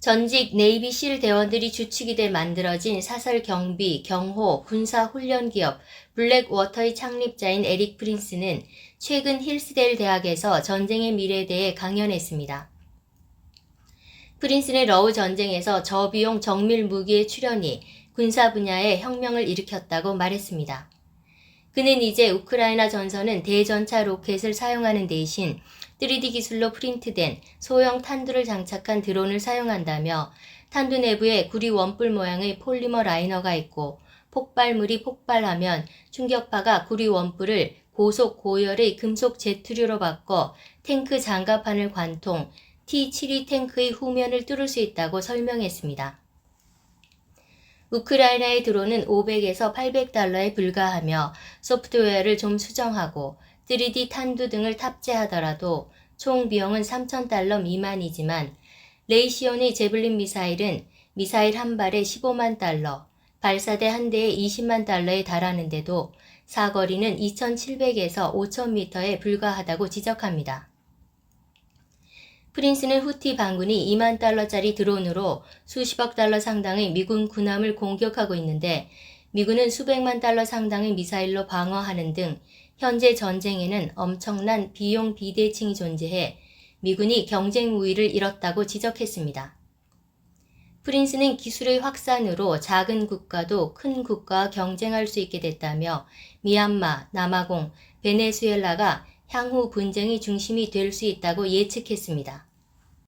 전직 네이비실 대원들이 주축이 돼 만들어진 사설 경비, 경호, 군사 훈련 기업 블랙워터의 창립자인 에릭 프린스는 최근 힐스데일 대학에서 전쟁의 미래에 대해 강연했습니다. 프린스는 러우 전쟁에서 저비용 정밀 무기의 출현이 군사 분야에 혁명을 일으켰다고 말했습니다. 그는 이제 우크라이나 전선은 대전차 로켓을 사용하는 대신 3D 기술로 프린트된 소형 탄두를 장착한 드론을 사용한다며 탄두 내부에 구리 원뿔 모양의 폴리머 라이너가 있고 폭발물이 폭발하면 충격파가 구리 원뿔을 고속 고열의 금속 제트류로 바꿔 탱크 장갑판을 관통 T-72 탱크의 후면을 뚫을 수 있다고 설명했습니다. 우크라이나의 드론은 500에서 800달러에 불과하며 소프트웨어를 좀 수정하고 3D 탄두 등을 탑재하더라도 총 비용은 3,000달러 미만이지만 레이시온의 제블린 미사일은 미사일 한 발에 15만 달러, 발사대 한 대에 20만 달러에 달하는데도 사거리는 2,700에서 5,000m에 불과하다고 지적합니다. 프린스는 후티 반군이 2만 달러짜리 드론으로 수십억 달러 상당의 미군 군함을 공격하고 있는데 미군은 수백만 달러 상당의 미사일로 방어하는 등 현재 전쟁에는 엄청난 비용 비대칭이 존재해 미군이 경쟁 우위를 잃었다고 지적했습니다. 프린스는 기술의 확산으로 작은 국가도 큰 국가와 경쟁할 수 있게 됐다며 미얀마, 남아공, 베네수엘라가 향후 분쟁의 중심이 될 수 있다고 예측했습니다.